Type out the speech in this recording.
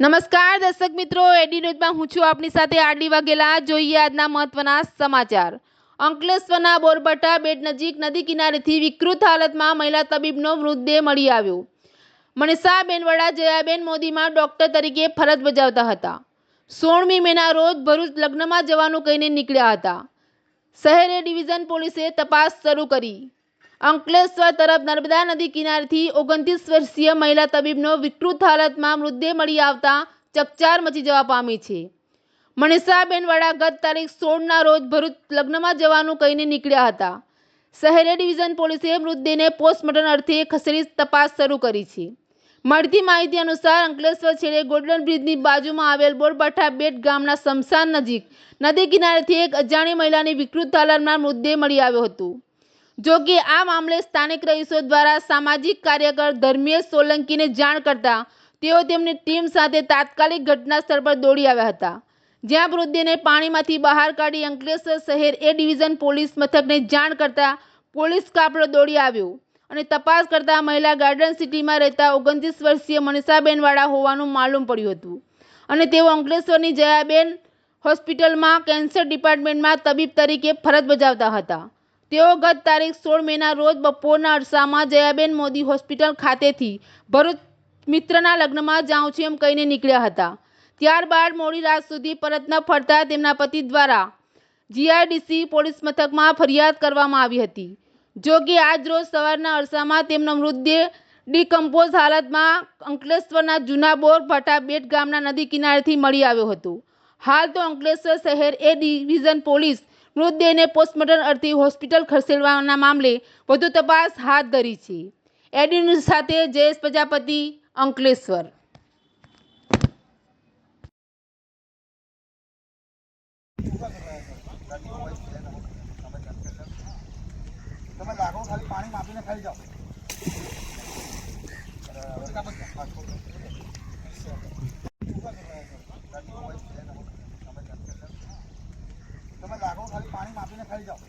નમસ્કાર, દર્શક મિત્રો. એડી ન્યૂઝમાં હું છું આપની સાથે આડી વાઘેલા. જોઈએ આજના મહત્વના સમાચાર. અંકલેશ્વરના બોરબટા બેટ નજીક નદી કિનારેથી વિકૃત હાલતમાં મહિલા તબીબનો મૃતદેહ મળી આવ્યો. મનીષાબેન વડા જયાબેન મોદીમાં ડોક્ટર તરીકે ફરજ બજાવતા હતા. સોળમી મેના રોજ ભરૂચ લગ્નમાં જવાનું કહીને નીકળ્યા હતા. શહેરે ડિવિઝન પોલીસે તપાસ શરૂ કરી. અંકલેશ્વર તરફ નર્મદા નદી કિનારેથી ઓગણત્રીસ વર્ષીય મહિલા તબીબનો વિકૃત હાલતમાં મૃતદેહ મળી આવતા ચકચાર મચી જવા પામી છે. મનીષાબેન વડા ગત તારીખ સોળના રોજ ભરૂચ લગ્નમાં જવાનું કહીને નીકળ્યા હતા. શહેરી ડિવિઝન પોલીસે મૃતદેહને પોસ્ટમોર્ટમ અર્થે ખસેડી તપાસ શરૂ કરી છે. મળતી માહિતી અનુસાર અંકલેશ્વર છેડે ગોલ્ડન બ્રિજની બાજુમાં આવેલ બોરબાઠા બેટ ગામના સ્મશાન નજીક નદી કિનારેથી એક અજાણી મહિલાની વિકૃત હાલતમાં મૃતદેહ મળી આવ્યો હતો. જો કે આ મામલે સ્થાનિક રહીશો દ્વારા સામાજિક કાર્યકર ધર્મેશ સોલંકીને જાણ કરતા તેઓ તેમની ટીમ સાથે તાત્કાલિક ઘટના સ્થળ પર દોડી આવ્યા હતા. જ્યાં મૃતદેહને પાણીમાંથી બહાર કાઢી અંકલેશ્વર શહેર એ ડિવિઝન પોલીસ મથકને જાણ કરતા પોલીસ કાફલો દોડી આવ્યો અને તપાસ કરતા મહિલા ગાર્ડન સિટીમાં રહેતા ઓગણત્રીસ વર્ષીય મનીષાબેનવાળા હોવાનું માલુમ પડ્યું હતું. અને તેઓ અંકલેશ્વરની જયાબેન હોસ્પિટલમાં કેન્સર ડિપાર્ટમેન્ટમાં તબીબ તરીકે ફરજ બજાવતા હતા. તેઓ ગત તારીખ સોળ મેના રોજ બપોરના અરસામાં જયાબેન મોદી હોસ્પિટલ ખાતેથી ભરૂચ મિત્રના લગ્નમાં જાઉં છું એમ કહીને નીકળ્યા હતા. ત્યારબાદ મોડી રાત સુધી પરત ન ફરતા તેમના પતિ દ્વારા જીઆરડીસી પોલીસ મથકમાં ફરિયાદ કરવામાં આવી હતી. જો કે આજ રોજ સવારના અરસામાં તેમનો મૃતદેહ ડિકમ્પોઝ હાલતમાં અંકલેશ્વરના જૂના બોર ભટા બેટ ગામના નદી કિનારેથી મળી આવ્યો હતો. હાલ તો અંકલેશ્વર શહેર એ ડિવિઝન પોલીસ મૃતદેહને પોસ્ટમોર્ટમ અર્થે હોસ્પિટલ ખસેડવાના મામલે વધુ તપાસ હાથ ધરી છે. એડી ન્યૂઝ સાથે જયેશ પ્રજાપતિ, અંકલેશ્વર. ખાલી પાણી માપીને ખાઈ જાઓ તમે લાગો ખાલી પાણી માપીને ખાઈ જાઓ.